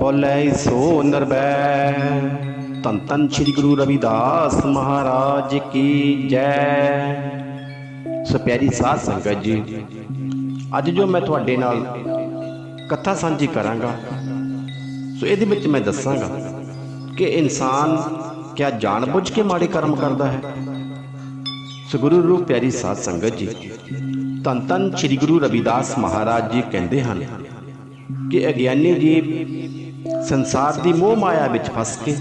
ਬੋਲੇ ਸੋ ਨਰਬੈ ਤਨ ਤਨ ਸ੍ਰੀ ਗੁਰੂ ਰਵਿਦਾਸ ਮਹਾਰਾਜ ਕੀ ਜੈ। ਸੋ ਪਿਆਰੀ ਸਾਧ ਸੰਗਤ ਜੀ, ਅੱਜ ਜੋ ਮੈਂ ਤੁਹਾਡੇ ਨਾਲ ਕਥਾ ਸਾਂਝੀ ਕਰਾਂਗਾ, ਸੋ ਇਹਦੇ ਵਿੱਚ ਮੈਂ ਦੱਸਾਂਗਾ ਕਿ ਇਨਸਾਨ ਕਿਆ ਜਾਣਬੁੱਝ ਕੇ ਮਾੜੇ ਕਰਮ ਕਰਦਾ ਹੈ। ਸੋ ਗੁਰੂ ਰੂਪ ਪਿਆਰੀ ਸਾਧ ਸੰਗਤ ਜੀ ਤਨ ਤਨ ਸ੍ਰੀ ਗੁਰੂ ਰਵਿਦਾਸ ਮਹਾਰਾਜ ਜੀ ਕਹਿੰਦੇ ਹਨ ਕਿ ਅਗਿਆਨੀ ਜੀ ਸੰਸਾਰ ਦੀ ਮੋਹ ਮਾਇਆ ਵਿੱਚ ਫਸ ਕੇ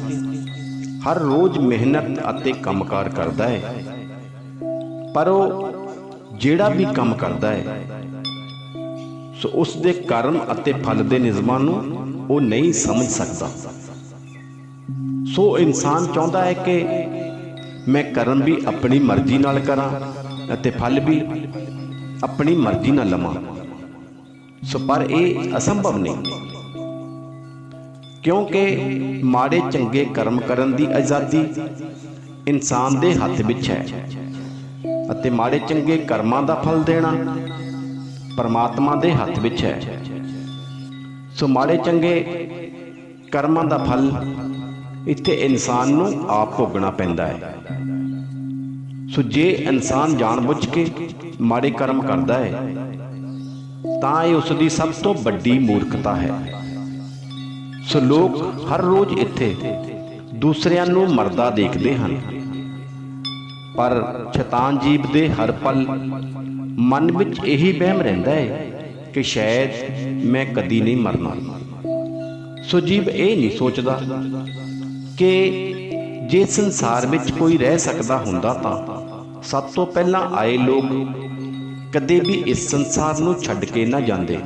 ਹਰ ਰੋਜ਼ ਮਿਹਨਤ ਅਤੇ ਕੰਮਕਾਰ ਕਰਦਾ ਹੈ। ਪਰ ਉਹ ਜਿਹੜਾ ਵੀ ਕੰਮ ਕਰਦਾ ਹੈ, ਸੋ ਉਸ ਦੇ ਕਰਮ ਅਤੇ ਫਲ ਦੇ ਨਿਯਮਾਂ ਨੂੰ ਉਹ ਨਹੀਂ ਸਮਝ ਸਕਦਾ। ਸੋ ਇਨਸਾਨ ਚਾਹੁੰਦਾ ਹੈ ਕਿ ਮੈਂ ਕਰਮ ਵੀ ਆਪਣੀ ਮਰਜ਼ੀ ਨਾਲ ਕਰਾਂ ਅਤੇ ਫਲ ਵੀ ਆਪਣੀ ਮਰਜ਼ੀ ਨਾਲ ਲਵਾਂ। ਸੋ ਪਰ ਇਹ ਅਸੰਭਵ ਨਹੀਂ। ਕਿਉਂਕਿ ਮਾੜੇ ਚੰਗੇ ਕਰਮ ਕਰਨ ਦੀ ਆਜ਼ਾਦੀ ਇਨਸਾਨ ਦੇ ਹੱਥ ਵਿੱਚ ਹੈ ਅਤੇ ਮਾੜੇ ਚੰਗੇ ਕਰਮਾਂ ਦਾ ਫਲ ਦੇਣਾ ਪਰਮਾਤਮਾ ਦੇ ਹੱਥ ਵਿੱਚ ਹੈ। ਸੋ ਮਾੜੇ ਚੰਗੇ ਕਰਮਾਂ ਦਾ ਫਲ ਇੱਥੇ ਇਨਸਾਨ ਨੂੰ ਆਪ ਭੋਗਣਾ ਪੈਂਦਾ ਹੈ। ਸੋ ਜੇ ਇਨਸਾਨ ਜਾਣਬੁੱਝ ਕੇ ਮਾੜੇ ਕਰਮ ਕਰਦਾ ਹੈ, ਤਾਂ ਇਹ ਉਸ ਦੀ ਸਭ ਤੋਂ ਵੱਡੀ ਮੂਰਖਤਾ ਹੈ। ਸੋ ਲੋਕ ਹਰ ਰੋਜ਼ ਇੱਥੇ ਦੂਸਰਿਆਂ ਨੂੰ ਮਰਦਾ ਦੇਖਦੇ ਹਨ। ਪਰ ਸ਼ੈਤਾਨ ਜੀਬ ਦੇ ਹਰ ਪਲ ਮਨ ਵਿੱਚ ਇਹੀ ਵਹਿਮ ਰਹਿੰਦਾ ਹੈ ਕਿ ਸ਼ਾਇਦ ਮੈਂ ਕਦੀ ਨਹੀਂ ਮਰਨਾ। ਸੋ ਜੀਵ ਇਹ ਨਹੀਂ ਸੋਚਦਾ ਕਿ ਜੇ ਸੰਸਾਰ ਵਿੱਚ ਕੋਈ ਰਹਿ ਸਕਦਾ ਹੁੰਦਾ ਤਾਂ ਸਭ ਤੋਂ ਪਹਿਲਾਂ ਆਏ ਲੋਕ ਕਦੇ ਵੀ ਇਸ ਸੰਸਾਰ ਨੂੰ ਛੱਡ ਕੇ ਨਾ ਜਾਂਦੇ।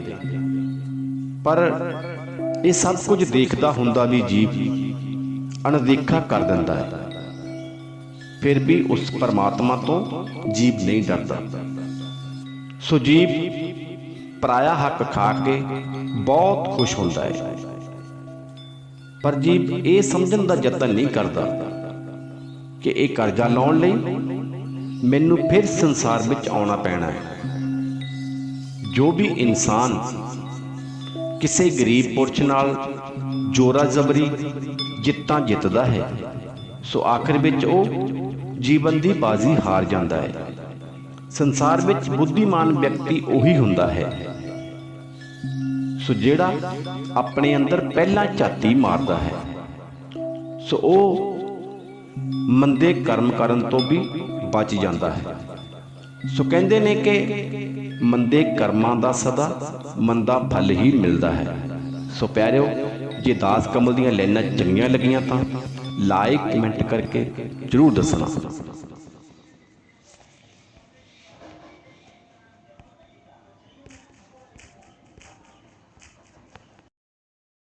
ਪਰ ਇਹ ਸਭ ਕੁਝ ਦੇਖਦਾ ਹੁੰਦਾ ਵੀ ਜੀਵ ਅਣਦੇਖਾ ਕਰ ਦਿੰਦਾ ਹੈ। ਫਿਰ ਵੀ ਉਸ ਪਰਮਾਤਮਾ ਤੋਂ ਜੀਵ ਨਹੀਂ ਡਰਦਾ। ਸੋ ਜੀਵ ਪਰਾਇਆ ਹੱਕ ਖਾ ਕੇ ਬਹੁਤ ਖੁਸ਼ ਹੁੰਦਾ ਹੈ। ਪਰ ਜੀਵ ਇਹ ਸਮਝਣ ਦਾ ਯਤਨ ਨਹੀਂ ਕਰਦਾ ਕਿ ਇਹ ਕਰਜ਼ਾ ਲਾਉਣ ਲਈ ਮੈਨੂੰ ਫਿਰ ਸੰਸਾਰ ਵਿੱਚ ਆਉਣਾ ਪੈਣਾ ਹੈ। ਜੋ ਵੀ ਇਨਸਾਨ ਕਿਸੇ ਗਰੀਬ ਪੁਰਸ਼ ਨਾਲ ਜੋਰਾ ਜ਼ਬਰੀ ਜਿੱਤਾਂ ਜਿੱਤਦਾ ਹੈ, ਸੋ ਆਖਰ ਵਿੱਚ ਉਹ ਜੀਵਨ ਦੀ ਬਾਜ਼ੀ ਹਾਰ ਜਾਂਦਾ ਹੈ। ਸੰਸਾਰ ਵਿੱਚ ਬੁੱਧੀਮਾਨ ਵਿਅਕਤੀ ਉਹੀ ਹੁੰਦਾ ਹੈ। ਸੋ ਜਿਹੜਾ ਆਪਣੇ ਅੰਦਰ ਪਹਿਲਾਂ ਝਾਤੀ ਮਾਰਦਾ ਹੈ, ਸੋ ਉਹ ਮੰਦੇ ਕਰਮ ਕਰਨ ਤੋਂ ਵੀ ਬਚ ਜਾਂਦਾ ਹੈ। ਸੋ ਕਹਿੰਦੇ ਨੇ ਕਿ ਮੰਦੇ ਕਰਮਾਂ ਦਾ ਸਦਾ, ਮੰਦਾ ਫਲ ਹੀ ਮਿਲਦਾ ਹੈ। ਸੋ ਪਿਆਰਿਓ, ਜੇ ਦਾਸ ਕਮਲ ਦੀਆਂ ਲਾਈਨਾਂ ਚੰਗੀਆਂ ਲੱਗੀਆਂ ਤਾਂ ਲਾਈਕ ਕਮੈਂਟ ਕਰਕੇ ਜਰੂਰ ਦੱਸਣਾ।